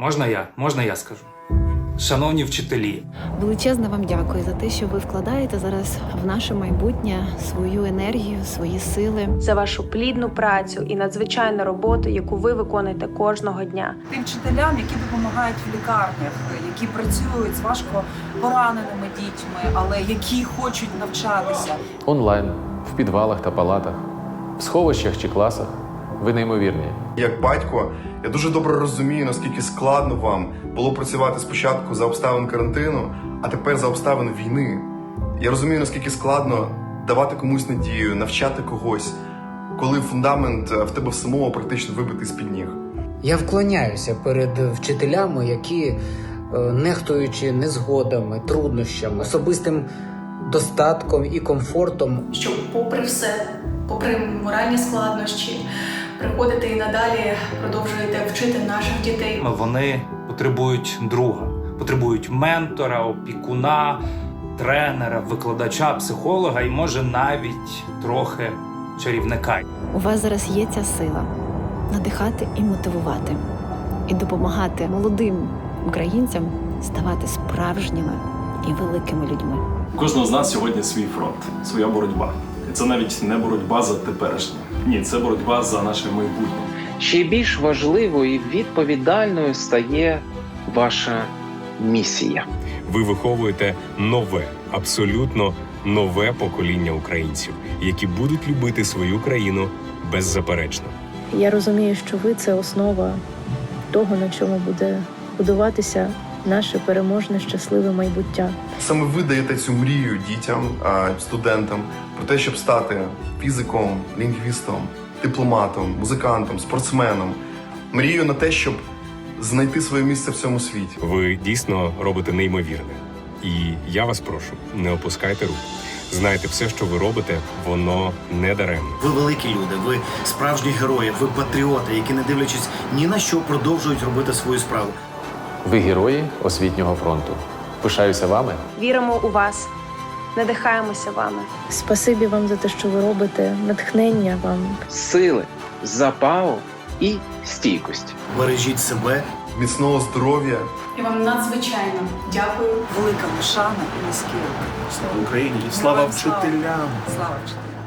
Можна я? Можна я скажу? Шановні вчителі, Величезне вам дякую за те, що ви вкладаєте зараз в наше майбутнє свою енергію, свої сили. за вашу плідну працю і надзвичайну роботу, яку ви виконуєте кожного дня. тим вчителям, які допомагають в лікарнях, які працюють з важко пораненими дітьми, але які хочуть навчатися. онлайн, в підвалах та палатах, в сховищах чи класах. Ви неймовірні. Як батько, я дуже добре розумію, наскільки складно вам було працювати спочатку за обставин карантину, а тепер за обставин війни. Я розумію, наскільки складно давати комусь надію, навчати когось, коли фундамент е, в тебе в самому практично вибитий з під ніг. Я вклоняюся перед вчителями, які, е, нехтуючи незгодами, труднощами, особистим достатком і комфортом, щоб, попри все, попри моральні складнощі, приходите і надалі продовжуєте вчити наших дітей. вони потребують друга, потребують ментора, опікуна, тренера, викладача, психолога і може навіть трохи чарівника. У вас зараз є ця сила надихати і мотивувати, і допомагати молодим українцям ставати справжніми і великими людьми. У кожного з нас сьогодні свій фронт, своя боротьба. І це навіть не боротьба за теперішнє. Ні, це боротьба за наше майбутнє. Ще більш важливою і відповідальною стає ваша місія. Ви виховуєте нове, абсолютно нове покоління українців, які будуть любити свою країну беззаперечно. Я розумію, що ви це основа того, на чому буде будуватися наше переможне щасливе майбуття. Саме ви даєте цю мрію дітям, а, студентам про те, щоб стати фізиком, лінгвістом, дипломатом, музикантом, спортсменом. Мрію на те, щоб знайти своє місце в цьому світі. Ви дійсно робите неймовірне. І я вас прошу, не опускайте рук. Знайте, все, що ви робите, воно не даремно. Ви великі люди, ви справжні герої, ви патріоти, які, не дивлячись ні на що, продовжують робити свою справу. Ви герої освітнього фронту. Пишаюся вами. Віримо у вас, надихаємося вами. Спасибі вам за те, що ви робите, натхнення вам. Сили, запалу і стійкості. Бережіть себе, Міцного здоров'я, І вам надзвичайно дякую. Велика шана і низький. Слава Україні! Слава вчителям! Слава вчителям!